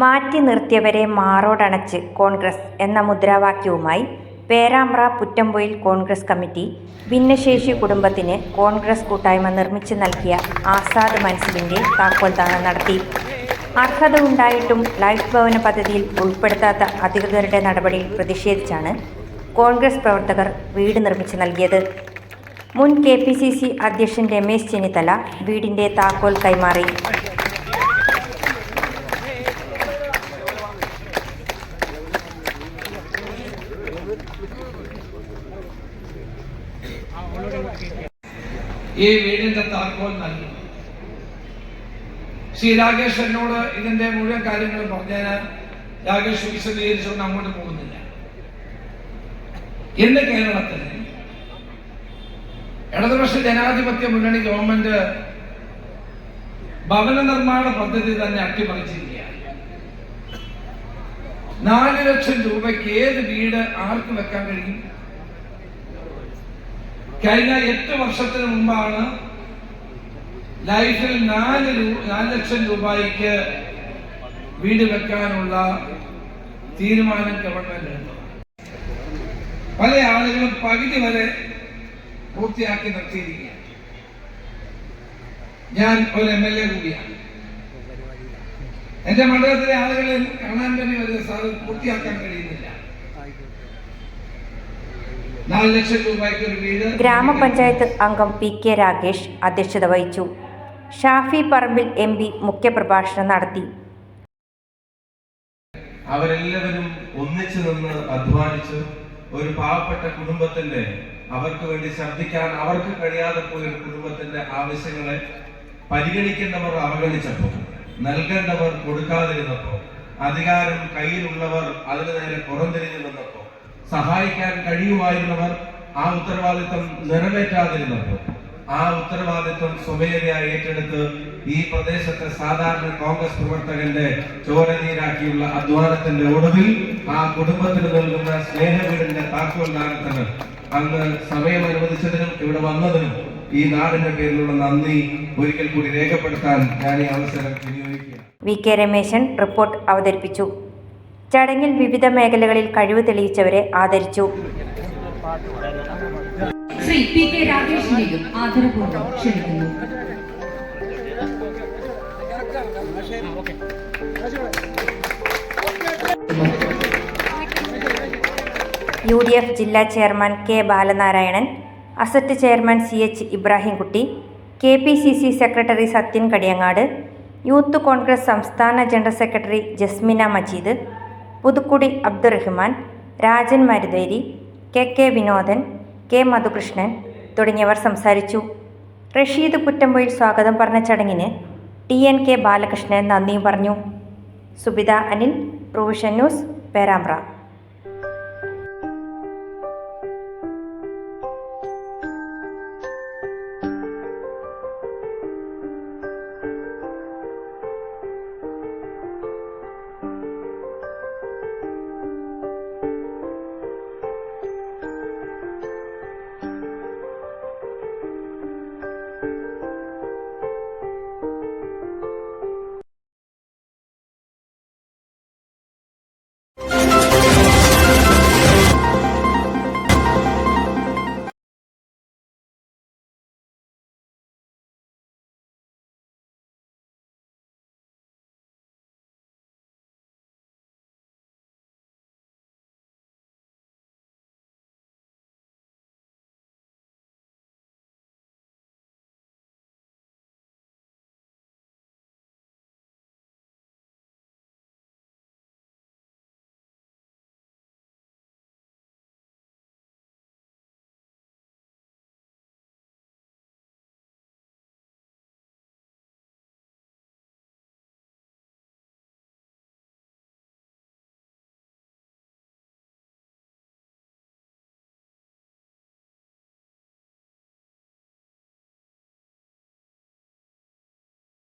മാറ്റി നിർത്തിയവരെ മാറോടണച്ച് കോൺഗ്രസ് എന്ന മുദ്രാവാക്യവുമായി പേരാമ്പ്ര പുറ്റമ്പൊയിൽ കോൺഗ്രസ് കമ്മിറ്റി ഭിന്നശേഷി കുടുംബത്തിന് കോൺഗ്രസ് കൂട്ടായ്മ നിർമ്മിച്ചു നൽകിയ ആസാദ് മനസ്സിലിന്റെ താക്കോൽദാനം നടത്തി. അർഹത ഉണ്ടായിട്ടും ലൈഫ് ഭവന പദ്ധതിയിൽ ഉൾപ്പെടുത്താത്ത അധികൃതരുടെ നടപടിയിൽ പ്രതിഷേധിച്ചാണ് കോൺഗ്രസ് പ്രവർത്തകർ വീട് നിർമ്മിച്ചു നൽകിയത്. മുൻ കെ പി സി സി അധ്യക്ഷൻ രമേശ് ചെന്നിത്തല വീടിന്റെ താക്കോൽ കൈമാറി. ഈ വീടിന്റെ താക്കോൽ നൽകി. ശ്രീ രാകേഷ് എന്നോട് ഇതിന്റെ മുഴുവൻ കാര്യങ്ങളും പറഞ്ഞാൽ രാകേഷ് വിശദീകരിച്ചുകൊണ്ട് അങ്ങോട്ട് പോകുന്നില്ല. ഇന്ന് കേരളത്തിൽ ഇടതുപക്ഷ ജനാധിപത്യ മുന്നണി ഗവൺമെന്റ് ഭവന നിർമ്മാണ പദ്ധതി തന്നെ അട്ടിമറിച്ചിരിക്കുകയാണ്. നാല് ലക്ഷം രൂപയ്ക്ക് ഏത് വീട് ആർക്ക് വെക്കാൻ കഴിയും? കഴിഞ്ഞ എട്ട് വർഷത്തിന് മുമ്പാണ് ലൈഫിൽ നാല് നാല് ലക്ഷം രൂപയ്ക്ക് വീട് വെക്കാനുള്ള തീരുമാനം ഗവൺമെന്റ് പല ആളുകളും പകുതി വരെ പൂർത്തിയാക്കി നിർത്തിയിരിക്കുകയാണ്. ഞാൻ ഒരു എം എൽ എ കൂടിയാണ്. എന്റെ മണ്ഡലത്തിലെ ആളുകളെ കാണാൻ വേണ്ടി വരുന്ന പൂർത്തിയാക്കാൻ കഴിയുന്നില്ല നാല് ലക്ഷം രൂപയ്ക്ക് ഒരു വീട് ഗ്രാമപഞ്ചായത്ത് അംഗം പി കെ രാകേഷ് അധ്യക്ഷത വഹിച്ചു. ഷാഫി പറമ്പിൽ എം പി മുഖ്യപ്രഭാഷണം നടത്തി. അവരെല്ലാവരും ഒന്നിച്ചു നിന്ന് അധ്വാനിച്ച് ഒരു പാവപ്പെട്ട കുടുംബത്തിന്റെ അവർക്ക് വേണ്ടി ശബ്ദിക്കാൻ അവർക്ക് കഴിയാതെ പോയ ഒരു കുടുംബത്തിന്റെ ആവശ്യങ്ങളെ പരിഗണിക്കേണ്ടവർ അവഗണിച്ചപ്പോൾ നൽകേണ്ടവർ കൊടുക്കാതിരുന്നപ്പോ അധികാരം കയ്യിലുള്ളവർ അതിനു നേരെ പുറംതിരിഞ്ഞു നിന്നപ്പോ സഹായിക്കാൻ കഴിയുമായിരുന്നവർ ആ ഉത്തരവാദിത്വം നിറവേറ്റാതിരുന്നപ്പോൾ ആ ഉത്തരവാദിത്വം സ്വമേധയായി ഏറ്റെടുത്ത് ഈ പ്രദേശത്തെ സാധാരണ കോൺഗ്രസ് പ്രവർത്തകന്റെ ചോരനീരാക്കിയുള്ള അധ്വാനത്തിന്റെ ഒടുവിൽ ആ കുടുംബത്തിന് നൽകുന്ന സ്നേഹവീടിന്റെ താക്കോൽ ദാനത്തിന് അന്ന് സമയം അനുവദിച്ചതിനും ഇവിടെ വന്നതിനും ഈ നാടിന്റെ പേരിലുള്ള നന്ദി ഒരിക്കൽ കൂടി രേഖപ്പെടുത്താൻ ഞാൻ ഈ അവസരം വിനിയോഗിക്കുക വി കെ രമേശൻ റിപ്പോർട്ട് അവതരിപ്പിച്ചു. ചടങ്ങിൽ വിവിധ മേഖലകളിൽ കഴിവ് തെളിയിച്ചവരെ ആദരിച്ചു. ശ്രീ പി കെ രാകേഷിനെയും ആദരപൂർവം ക്ഷണിക്കുന്നു. യു ഡി എഫ് ജില്ലാ chairman K Balanarayanan asset chairman C H Ibrahimkutty K P C C secretary Sathyan Kadiyangad youth Congress സംസ്ഥാന general secretary Jasmina Majeed Puthukkudi Abdurahman Rajan Marutheri K K Vinodan K Madhukrishnan തുടങ്ങിയവർ സംസാരിച്ചു. റഷീദ് പുറ്റമ്പൊയിൽ സ്വാഗതം പറഞ്ഞ ചടങ്ങിന് T N K Balakrishnan നന്ദിയും പറഞ്ഞു. Subitha Anil provision news Perambra.